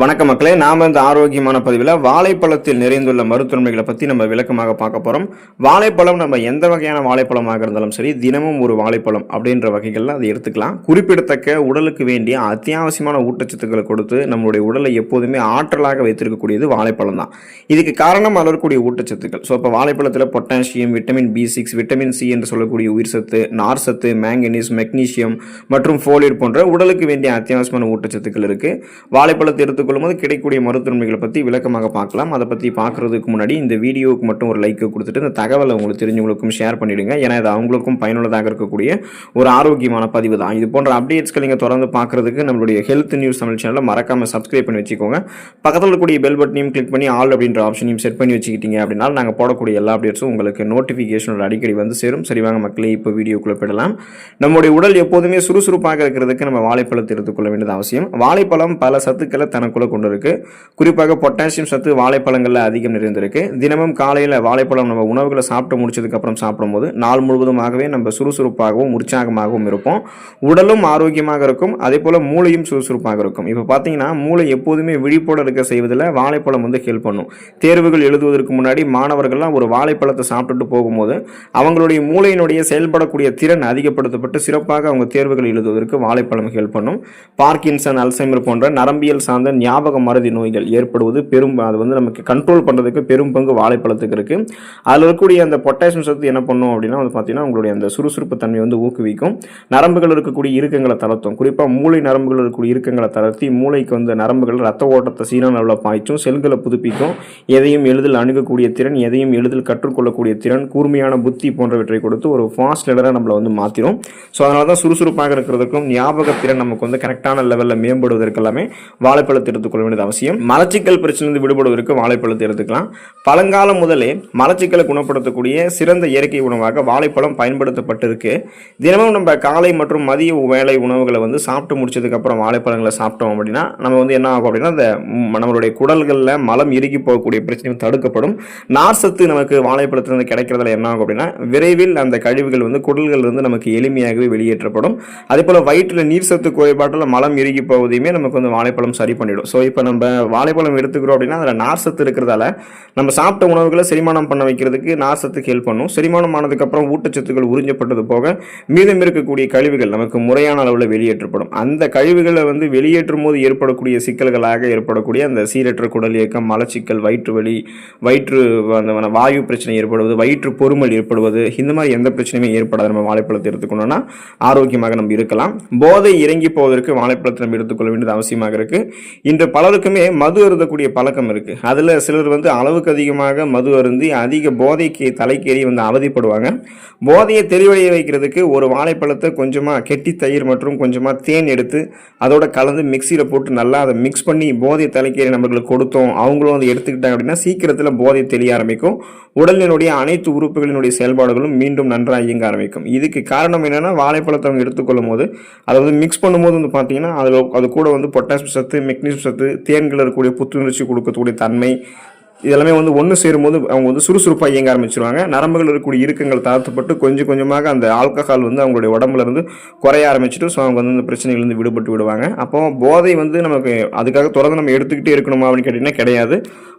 வணக்கம் மக்களே நாம் இந்த ஆரோக்கியமான பதிவில் வாழைப்பழத்தில் நிறைந்துள்ள மருத்துவமைகளை பற்றி நம்ம விளக்கமாக பார்க்க போகிறோம் வாழைப்பழம் நம்ம எந்த வகையான வாழைப்பழமாக இருந்தாலும் சரி தினமும் ஒரு வாழைப்பழம் அப்படின்ற வகைகளில் அதை எடுத்துக்கலாம். குறிப்பிடத்தக்க உடலுக்கு வேண்டிய அத்தியாவசியமான ஊட்டச்சத்துக்களை கொடுத்து நம்மளுடைய உடலை எப்போதுமே ஆற்றலாக வைத்திருக்கக்கூடியது வாழைப்பழம் தான். இதுக்கு காரணம் வளரக்கூடிய ஊட்டச்சத்துக்கள். ஸோ இப்போ வாழைப்பழத்தில் potassium vitamin B six vitamin C என்று சொல்லக்கூடிய உயிர் சத்து நார் சத்து மேங்கனீஸ் மெக்னீசியம் மற்றும் ஃபோலியர் போன்ற உடலுக்கு வேண்டிய அத்தியாவசியமான ஊட்டச்சத்துக்கள் இருக்குது வாழைப்பழத்தை எடுத்து கொள்ளும்போது கிடைக்கக்கூடிய மருத்துவமைகளை பற்றி விளக்கமாக பார்க்கலாம். அதை பற்றி பார்க்கறதுக்கு முன்னாடி இந்த வீடியோவுக்கு மட்டும் ஒரு லைக்கை கொடுத்துட்டு இந்த தகவலை உங்களுக்கு தெரிஞ்சவங்களுக்கும் ஷேர் பண்ணிவிடுங்க ஏன்னா இது அவங்களுக்கும் பயனுள்ளதாக இருக்கக்கூடிய ஒரு ஆரோக்கியமான பதிவு தான். இது போன்ற அப்டேட்ஸ்களை நீங்கள் தொடர்ந்து பார்க்குறதுக்கு நம்மளுடைய ஹெல்த் நியூஸ் தமிழ் சேனலை மறக்காம சப்ஸ்கிரைப் பண்ணி வச்சுக்கோங்க. பக்கத்தில் இருக்கக்கூடிய பெல் பட்டனையும் கிளிக் பண்ணி ஆல் அப்படின்ற ஆப்ஷனையும் செட் பண்ணி வச்சுக்கிட்டீங்க அப்படின்னா நாங்கள் போடக்கூடிய எல்லா அப்டேட்ஸும் உங்களுக்கு நோட்டிஃபிகேஷனோட அடிக்கடி வந்து சேரும். சரிவாங்க மக்களே இப்போ வீடியோக்குள்ளே போயிடலாம். நம்முடைய உடல் எப்போதுமே சுறுசுறுப்பாக இருக்கிறதுக்கு நம்ம வாழைப்பழத்தை எடுத்துக்கொள்ள வேண்டியது அவசியம். வாழைப்பழம் பல சத்துக்களை தனக்குள்ள கொண்டு இருக்கு. குறிப்பாக பொட்டாசியம் சத்து வாழைப்பழங்களில் அதிகம் நிறைந்திருக்கு. தினமும் காலையில் வாழைப்பழம் நம்ம உணவுகளை சாப்பிட்டு முடிச்சதுக்கு அப்புறம் சாப்பிடும்போது நாள் முழுவதுமாகவே நம்ம சுறுசுறுப்பாகவும் உற்சாகமாகவும் இருப்போம். உடலும் ஆரோக்கியமாக இருக்கும். அதே போல் மூளையும் சுறுசுறுப்பாக இருக்கும். இப்போ பார்த்தீங்கன்னா மூளை எப்போதுமே விழிப்போட இருக்க செய்வதில் வாழைப்பழம் வந்து ஹெல்ப் பண்ணும். தேர்வுகள் எழுதுவதற்கு முன்னாடி மாணவர்கள்லாம் ஒரு வாழைப்பழத்தை சாப்பிட்டுட்டு போகும்போது அவங்களுடைய மூளையினுடைய செயல்படக்கூடிய திறன் அதிகப்படுத்தப்பட்டு சிறப்பாக அவங்க தேர்வுகள் எழுதுவதற்கு வாழைப்பழம் ஹெல்ப் பண்ணும். பார்க்கின்சன் அல்சைமர் போன்ற நரம்பியல் சார்ந்த ஞாபக மறதி நோய்கள் ஏற்படுவது பெரும் அது வந்து நமக்கு கண்ட்ரோல் பண்ணுறதுக்கு பெரும் பங்கு வாழைப்பழத்துக்கு இருக்குது அதில் இருக்கக்கூடிய அந்த பொட்டாசியம் சத்து என்ன பண்ணும் அப்படின்னா வந்து பார்த்தீங்கன்னா உங்களுடைய அந்த சுறுசுறுப்பு தன்மை வந்து ஊக்குவிக்கும். நரம்புகள் இருக்கக்கூடிய இறுக்கங்களை தளர்த்தும். குறிப்பாக மூளை நரம்புகள் இருக்கக்கூடிய இருக்கங்களை தளர்த்தி மூளைக்கு வந்து நரம்புகள் ரத்த ஓட்டத்தை சீரான அளவில் பாய்ச்சும் செல்களை புதுப்பிக்கும். எதையும் எளிதில் அணுகக்கூடிய திறன் எதையும் எளிதில் கற்றுக்கொள்ளக்கூடிய திறன் கூர்மையான புத்தி போன்றவற்றை கொடுத்து ஒரு ஃபாஸ்ட் லெடராக நம்மளை வந்து மாற்றிடும் ஸோ அதனால தான் சுறுசுறுப்பாக இருக்கிறதுக்கும் ஞாபக திறன் நமக்கு வந்து கரெக்டான லெவலில் மேம்படுவதற்கு எல்லாமே வாழைப்பழத்திற்கு எடுத்துக்கொள்ள வேண்டியது அவசியம். மலச்சிக்கல் பிரச்சனையிலிருந்து விடுபடுவதற்கு வாழைப்பழத்தை எடுத்துக்கலாம். பழங்காலம் முதலே மலச்சிக்கலை குணப்படுத்தக்கூடிய சிறந்த இயற்கை உணவாக வாழைப்பழம் பயன்படுத்தப்பட்டிருக்கு. தினமும் நம்ம காலை மற்றும் மதிய வேலை உணவுகளை வந்து சாப்பிட்டு முடிச்சதுக்கப்புறம் வாழைப்பழங்களை சாப்பிட்டோம் அப்படின்னா நம்ம வந்து என்ன ஆகும் அப்படின்னா அந்த நம்மளுடைய குடல்களில் மலம் இறுகி போகக்கூடிய பிரச்சனையும் தடுக்கப்படும். நார் சத்து நமக்கு வாழைப்பழத்திலிருந்து கிடைக்கிறதுல என்ன ஆகும் அப்படின்னா விரைவில் அந்த கழிவுகள் வந்து குடல்கள் இருந்து நமக்கு எளிமையாகவே வெளியேற்றப்படும். அதே போல் வயிற்றில் நீர் சத்து குறைபாட்டில் மலம் இறுகி போவதையுமே நமக்கு வந்து வாழைப்பழம் சரி பண்ணிடும். ஸோ இப்போ நம்ம வாழைப்பழம் எடுத்துக்கிறோம் அப்படின்னா அதில் நார்சத்து இருக்கிறதால நம்ம சாப்பிட்ட உணவுகளை செரிமானம் பண்ண வைக்கிறதுக்கு நார்சத்துக்கு ஹெல்ப் பண்ணும். செரிமானம் ஆனதுக்கப்புறம் ஊட்டச்சத்துக்கள் உறிஞ்சப்பட்டது போக மீதம் இருக்கக்கூடிய கழிவுகள் நமக்கு முறையான அளவில் வெளியேற்றப்படும். அந்த கழிவுகளை வந்து வெளியேற்றும் போது ஏற்படக்கூடிய சிக்கல்களாக ஏற்படக்கூடிய அந்த சீரற்ற குடல் இயக்கம் மலச்சிக்கல் வயிற்று வலி வயிற்று அந்த வாயு பிரச்சனை ஏற்படுவது வயிற்று பொறுமல் ஏற்படுவது இந்த மாதிரி எந்த பிரச்சனையுமே ஏற்படாது நம்ம வாழைப்பழத்தை எடுத்துக்கணும்னா ஆரோக்கியமாக நம்ம இருக்கலாம். போதை இறங்கி போவதற்கு வாழைப்பழத்தை நம்ம எடுத்துக்கொள்ள வேண்டியது அவசியமாக இருக்கு. இன்று பலருக்குமே மது அருந்தக்கூடிய பழக்கம் இருக்கு. அதில் சிலர் வந்து அளவுக்கு அதிகமாக மது அருந்தி அதிக போதைக்கு தலைக்கேறி வந்து அவதிப்படுவாங்க. போதையை தெளிவடைய வைக்கிறதுக்கு ஒரு வாழைப்பழத்தை கொஞ்சமாக கெட்டி தயிர் மற்றும் கொஞ்சமாக தேன் எடுத்து அதோட கலந்து மிக்சியில் போட்டு நல்லா அதை மிக்ஸ் பண்ணி போதை தலைக்கேறி நம்மளுக்கு கொடுத்தோம். அவங்களும் அதை எடுத்துக்கிட்டாங்க அப்படின்னா சீக்கிரத்தில் போதை தெளிய ஆரம்பிக்கும். உடலினுடைய அனைத்து உறுப்புகளினுடைய செயல்பாடுகளும் மீண்டும் நன்றாக இயங்க ஆரம்பிக்கும். இதுக்கு காரணம் என்னென்னா வாழைப்பழத்தை அவங்க எடுத்துக்கொள்ளும் போது அதை வந்து மிக்ஸ் பண்ணும்போது வந்து பார்த்தீங்கன்னா அதில் அது கூட வந்து பொட்டாசியம் சத்து மெக்னீசியம் சத்து தேன்கள் இருக்கக்கூடிய புத்துணர்ச்சி கொடுக்கக்கூடிய தன்மை இதெல்லாமே வந்து ஒன்று சேரும்போது அவங்க வந்து சுறுசுறுப்பாக இயங்க ஆரம்பிச்சிருவாங்க. நரம்புகள் இருக்கக்கூடிய இறுக்கங்கள் தாழ்த்தப்பட்டு கொஞ்சம் கொஞ்சமாக அந்த ஆல்கஹால் வந்து அவங்களுடைய உடம்புல இருந்து குறைய ஆரம்பிச்சிட்டு ஸோ அவங்க வந்து இந்த பிரச்சனைகள்லேருந்து விடுபட்டு விடுவாங்க. அப்போ போதை வந்து நமக்கு அதுக்காக தொடர்ந்து நம்ம எடுத்துக்கிட்டே இருக்கணுமா அப்படின்னு கேட்டிங்கன்னா கிடையாது.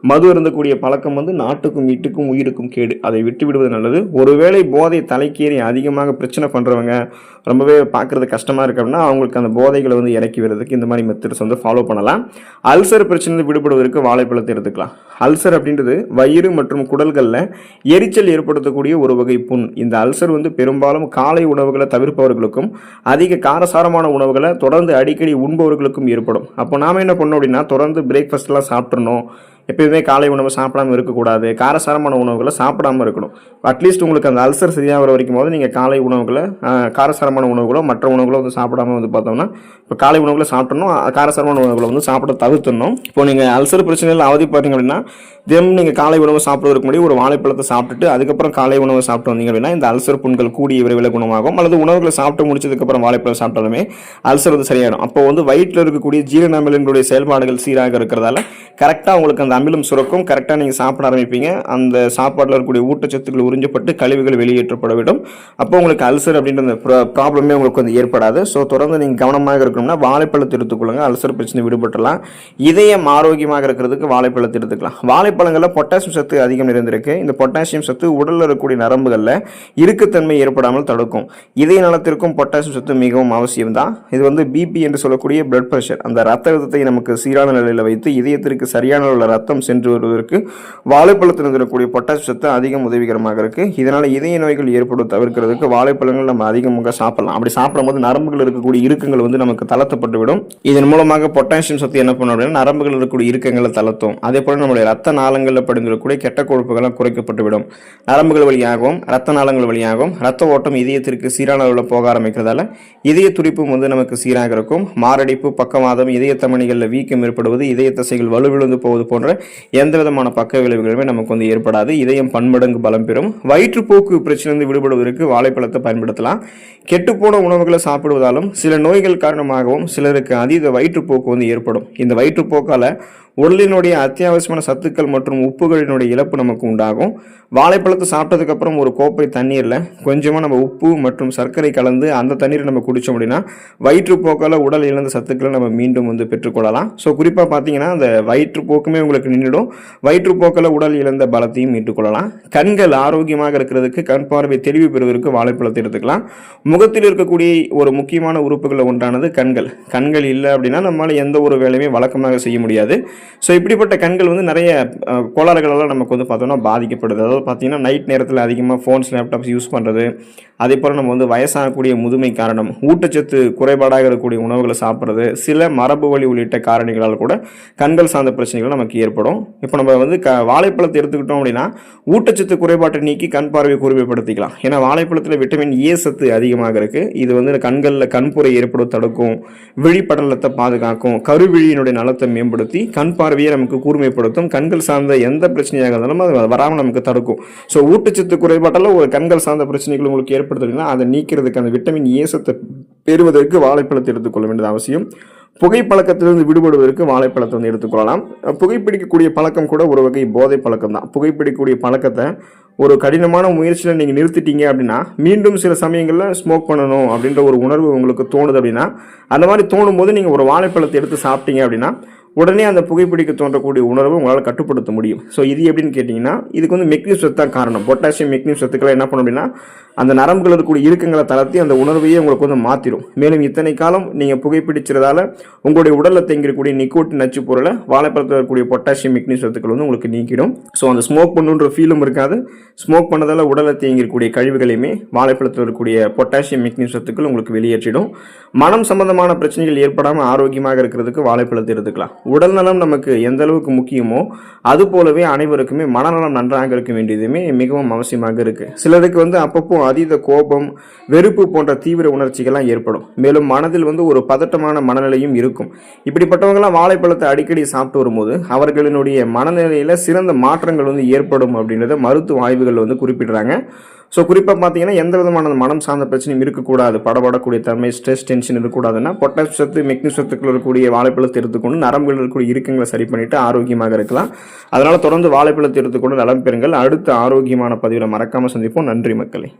மது இருந்தக்கூடிய பழக்கம் வந்து நாட்டுக்கும் வீட்டுக்கும் உயிருக்கும் கேடு. அதை விட்டு விடுவது நல்லது. ஒருவேளை போதை தலைக்கேறி அதிகமாக பிரச்சனை பண்ணுறவங்க ரொம்பவே பார்க்குறது கஷ்டமாக இருக்கு அப்படின்னா அவங்களுக்கு அந்த போதைகளை வந்து இறக்கி விடுறதுக்கு இந்த மாதிரி மெத்தட்ஸ் வந்து ஃபாலோ பண்ணலாம். அல்சர் பிரச்சனை விடுபடுவதற்கு வாழைப்பழத்தை எடுத்துக்கலாம். அல்சர் அப்படின்றது வயிறு மற்றும் குடல்களில் எரிச்சல் ஏற்படுத்தக்கூடிய ஒரு வகை புண். இந்த அல்சர் வந்து பெரும்பாலும் காலை உணவுகளை தவிர்ப்பவர்களுக்கும் அதிக காரசாரமான உணவுகளை தொடர்ந்து அடிக்கடி உண்பவர்களுக்கும் ஏற்படும். அப்போ நாம் என்ன பண்ணோம் அப்படின்னா தொடர்ந்து பிரேக்ஃபாஸ்ட்லாம் சாப்பிட்றணும் எப்பயுமே காலை உணவு சாப்பிடாம இருக்கக்கூடாது. காரசாரமான உணவுகளை சாப்பிடாம இருக்கணும். அட்லீஸ்ட் உங்களுக்கு அந்த அல்சர் சரியாகிற வரைக்கும் போது நீங்கள் காலை உணவுகளை காரசாரமான உணவுகளோ மற்ற உணவுகளோ வந்து சாப்பிடாம வந்து பார்த்தோம்னா இப்போ காலை உணவுகளை சாப்பிடணும் காரசாரமான உணவுகளை வந்து சாப்பிட தவிர்த்துடணும். இப்போ நீங்கள் அல்சர் பிரச்சனையில் அவதிப்படுறீங்க அப்படின்னா தினமும் நீங்கள் காலை உணவு சாப்பிடுவதற்கு முன்னாடி ஒரு வாழைப்பழத்தை சாப்பிட்டுட்டு அதுக்கப்புறம் காலை உணவு சாப்பிட்டு வந்தீங்க அப்படின்னா இந்த அல்சர் புண்கள் கூடிய விரைவில் குணமாகும். அல்லது உணவுகளை சாப்பிட்டு முடிச்சதுக்கப்புறம் வாழைப்பழம் சாப்பிட்டாலுமே அல்சர் வந்து சரியாயிடும். அப்போ வந்து வயிற்றில் இருக்கக்கூடிய ஜீரணமிலங்களுடைய செயல்பாடுகள் சீராக இருக்கிறதால கரெக்டாக உங்களுக்கு அந்த அமிலம் சுரக்கும். கரெக்டாக நீங்கள் சாப்பிட ஆரம்பிப்பீங்க. அந்த சாப்பாட்டில் இருக்கக்கூடிய ஊட்டச்சத்துக்கள் உறிஞ்சப்பட்டு கழிவுகள் வெளியேற்றப்பட விடும். அப்போ உங்களுக்கு அல்சர் அப்படின்ற அந்த ப்ராப்ளமே உங்களுக்கு வந்து ஏற்படாது. ஸோ தொடர்ந்து நீங்கள் கவனமாக இருக்கணும்னா வாழைப்பழத்தை எடுத்துக்கொள்ளுங்க அல்சர் பிரச்சனை விடுபட்டுலாம் இதயம் ஆரோக்கியமாக இருக்கிறதுக்கு வாழைப்பழத்தை எடுத்துக்கலாம். வாழைப்பழங்களில் பொட்டாசியம் சத்து அதிகம் நிறைந்திருக்கு. இந்த பொட்டாசியம் சத்து உடலில் இருக்கக்கூடிய நரம்புகளில் இருக்குத்தன்மை ஏற்படாமல் தடுக்கும். இதய நலத்திற்கும் பொட்டாசியம் சத்து மிகவும் அவசியம் தான். இது வந்து பிபி என்று சொல்லக்கூடிய பிளட் பிரஷர் அந்த ரத்த விதத்தை நமக்கு சீரான நிலையில் வைத்து இதயத்திற்கு சரியான உள்ள ரத்த ரத்தம் சென்று வருவதற்கு வாழைப்பழத்தில் இருக்கக்கூடிய பொட்டாசியம் சத்து அதிகம் உதவிகரமாக இருக்கு. இதனால் இதய நோய்கள் ஏற்படும் தவிர்க்கிறதுக்கு வாழைப்பழங்கள் நம்ம அதிகமாக சாப்பிடலாம். அப்படி சாப்பிடும்போது நரம்புகள் இருக்கக்கூடிய இறுக்கங்கள் வந்து நமக்கு தளர்த்தப்பட்டு விடும் இதன் மூலமாக பொட்டாசியம் சத்து என்ன பண்ணும் அப்படின்னா நரம்புகள் இருக்கக்கூடிய இறுக்கங்களை தளர்த்தும். அதே போல் நம்முடைய ரத்த நாளங்களில் படுங்கிற கெட்ட கொழுப்புகளும் குறைக்கப்பட்டு விடும் நரம்புகள் வழியாகவும் ரத்த நாளங்கள் வழியாகவும் ரத்த ஓட்டம் இதயத்திற்கு சீரான அளவில் போக ஆரம்பிக்கிறதால இதய துடிப்பும் வந்து நமக்கு சீராக இருக்கும். மாரடைப்பு பக்கவாதம் இதய தமணிகளில் வீக்கம் ஏற்படுவது இதய தசைகள் வலுவிழந்து போவது போன்ற எந்த விதமான பக்க விளைவுகளுமே நமக்கு வந்து ஏற்படாது. இதயம் பன்மடங்கு பலம் பெறும். வயிற்றுப்போக்கு பிரச்சனையிலிருந்து விடுபடுவதற்கு வாழைப்பழத்தை பயன்படுத்தலாம். கெட்டுப்போன உணவுகளை சாப்பிடுவதாலும் சில நோய்கள் காரணமாகவும் சிலருக்கு அதீத வயிற்றுப்போக்கு வந்து ஏற்படும். இந்த வயிற்றுப்போக்கால் உடலினுடைய அத்தியாவசியமான சத்துக்கள் மற்றும் உப்புகளினுடைய இழப்பு நமக்கு உண்டாகும். வாழைப்பழத்தை சாப்பிட்டதுக்கப்புறம் ஒரு கோப்பை தண்ணீரில் கொஞ்சமாக நம்ம உப்பு மற்றும் சர்க்கரை கலந்து அந்த தண்ணீரை நம்ம குடித்தோம் அப்படின்னா வயிற்றுப்போக்கால் உடல் இழந்த சத்துக்களை நம்ம மீண்டும் வந்து பெற்றுக்கொள்ளலாம். ஸோ குறிப்பாக பார்த்தீங்கன்னா அந்த வயிற்றுப்போக்குமே உங்களுக்கு நின்றுடும். வயிற்றுப்போக்கில் உடல் இழந்த பலத்தையும் மீட்டுக்கொள்ளலாம். கண்கள் ஆரோக்கியமாக இருக்கிறதுக்கு கண் பார்வை தெளிவு பெறுவதற்கு வாழைப்பழத்தை எடுத்துக்கலாம். முகத்தில் இருக்கக்கூடிய ஒரு முக்கியமான உறுப்புகளில் ஒன்றானது கண்கள். கண்கள் இல்லை அப்படின்னா நம்மளால் எந்த ஒரு வேலையுமே வழக்கமாக செய்ய முடியாது. ஸோ இப்படிப்பட்ட கண்கள் வந்து நிறைய கோளாறுகளெல்லாம் நமக்கு வந்து பார்த்தோம்னா பாதிக்கப்படுது. அதாவது பார்த்தீங்கன்னா நைட் நேரத்தில் அதிகமாக ஃபோன்ஸ் லேப்டாப்ஸ் யூஸ் பண்ணுறது அதே போல் நம்ம வந்து வயசாகக்கூடிய முதுமை காரணம் ஊட்டச்சத்து குறைபாடாக இருக்கக்கூடிய உணவுகளை சாப்பிட்றது சில மரபு வழி உள்ளிட்ட காரணிகளால் கூட கண்கள் சார்ந்த பிரச்சனைகள் நமக்கு ஏற்படும் ஏற்படும். இப்போ நம்ம வந்து க வாழைப்பழத்தை எடுத்துக்கிட்டோம் அப்படின்னா ஊட்டச்சத்து குறைபாட்டை நீக்கி கண் பார்வையை கூர்மைப்படுத்திக்கலாம். ஏன்னா வாழைப்பழத்தில் விட்டமின் ஏ சத்து அதிகமாக இருக்குது இது வந்து கண்களில் கண்புரை ஏற்படும் தடுக்கும். விழிப்படலத்தை பாதுகாக்கும். கருவிழியினுடைய நலத்தை மேம்படுத்தி கண் பார்வையை நமக்கு கூர்மைப்படுத்தும். கண்கள் சார்ந்த எந்த பிரச்சனையாக இருந்தாலும் அது வராமல் நமக்கு தடுக்கும். ஸோ ஊட்டச்சத்து குறைபாட்டில் ஒரு கண்கள் சார்ந்த பிரச்சனைகள் உங்களுக்கு ஏற்படுத்துதுன்னா அதை நீக்கிறதுக்கு அந்த விட்டமின் ஏ சத்தை பெறுவதற்கு வாழைப்பழத்தை எடுத்துக்கொள்ள வேண்டியது அவசியம். புகைப்பழக்கத்திலிருந்து விடுபடுவதற்கு வாழைப்பழத்தை வந்து எடுத்துக்கொள்ளலாம். புகைப்பிடிக்கக்கூடிய பழக்கம் கூட ஒரு வகை போதை பழக்கம் தான். புகைப்பிடிக்கக்கூடிய பழக்கத்தை ஒரு கடினமான முயற்சியில் நீங்கள் நிறுத்திட்டீங்க அப்படின்னா மீண்டும் சில சமயங்களில் ஸ்மோக் பண்ணணும் அப்படின்ற ஒரு உணர்வு உங்களுக்கு தோணுது அப்படின்னா அந்த மாதிரி தோணும் போது நீங்கள் ஒரு வாழைப்பழத்தை எடுத்து சாப்பிட்டீங்க அப்படின்னா உடனே அந்த புகைப்பிடிக்க தோன்றக்கூடிய உணர்வை உங்களால் கட்டுப்படுத்த முடியும். ஸோ இது எப்படின்னு கேட்டிங்கன்னா இதுக்கு வந்து மெக்னீஸ் சத்து தான் காரணம். பொட்டாசியம் மெக்னீஸ் சத்துக்களை என்ன பண்ணும் அப்படின்னா அந்த நரம்புகள் இருக்கக்கூடிய இறுக்கங்களை தளர்த்தி அந்த உணர்வையே உங்களுக்கு வந்து மாற்றிடும் மேலும் இத்தனை காலம் நீங்கள் புகைப்பிடிச்சதால உங்களுடைய உடலில் தேங்கிருக்கக்கூடிய நிக்கோட்டின் நச்சு பொருளை வாழைப்பழத்தில் இருக்கக்கூடிய பொட்டாசியம் மெக்னீஸ் சத்துக்கள் வந்து உங்களுக்கு நீக்கிடும். ஸோ அந்த ஸ்மோக் பண்ணுன்ற ஃபீலும் இருக்காது. ஸ்மோக் பண்ணதால் உடலில் தேங்கிருக்கக்கூடிய கழிவுகளையுமே வாழைப்பழத்தில் இருக்கக்கூடிய பொட்டாசியம் மெக்னீஸ் சத்துக்கள் உங்களுக்கு வெளியேற்றிடும். மனம் சம்பந்தமான பிரச்சனைகள் ஏற்படாமல் ஆரோக்கியமாக இருக்கிறதுக்கு வாழைப்பழத்தை எடுத்துக்கலாம். உடல் நலம் நமக்கு எந்த அளவுக்கு முக்கியமோ அது போலவே அனைவருக்குமே மனநலம் நன்றாக இருக்க வேண்டியதுமே மிகவும் அவசியமாக இருக்குது சிலருக்கு வந்து அப்பப்போ அதீத கோபம் வெறுப்பு போன்ற தீவிர உணர்ச்சிகள்லாம் ஏற்படும். மேலும் மனதில் வந்து ஒரு பதட்டமான மனநிலையும் இருக்கும். இப்படிப்பட்டவங்களாம் வாழைப்பழத்தை அடிக்கடி சாப்பிட்டு வரும்போது அவர்களினுடைய மனநிலையில் சிறந்த மாற்றங்கள் வந்து ஏற்படும் அப்படின்றத மருத்துவ ஆய்வுகள் வந்து குறிப்பிடுறாங்க. ஸோ குறிப்பாக பார்த்தீங்கன்னா எந்த விதமான மனம் சார்ந்த பிரச்சனையும் இருக்கக்கூடாது. படபடக்கூடிய தன்மை ஸ்ட்ரெஸ் டென்ஷன் இருக்கக்கூடாதுன்னா பொட்டாசியம் சத்து மெக்னீஸ் சத்துக்கள் இருக்கக்கூடிய வாழைப்பழத்தை எடுத்துக்கொண்டு நரம்புகள் இருக்கக்கூடிய இறுக்கங்களை சரி பண்ணிட்டு ஆரோக்கியமாக இருக்கலாம். அதனால் தொடர்ந்து வாழைப்பழத்தை எடுத்துக்கொண்டு நலம் பெறுங்கள். அடுத்த ஆரோக்கியமான பதிவில் மறக்காமல் சந்திப்போம். நன்றி மக்களே.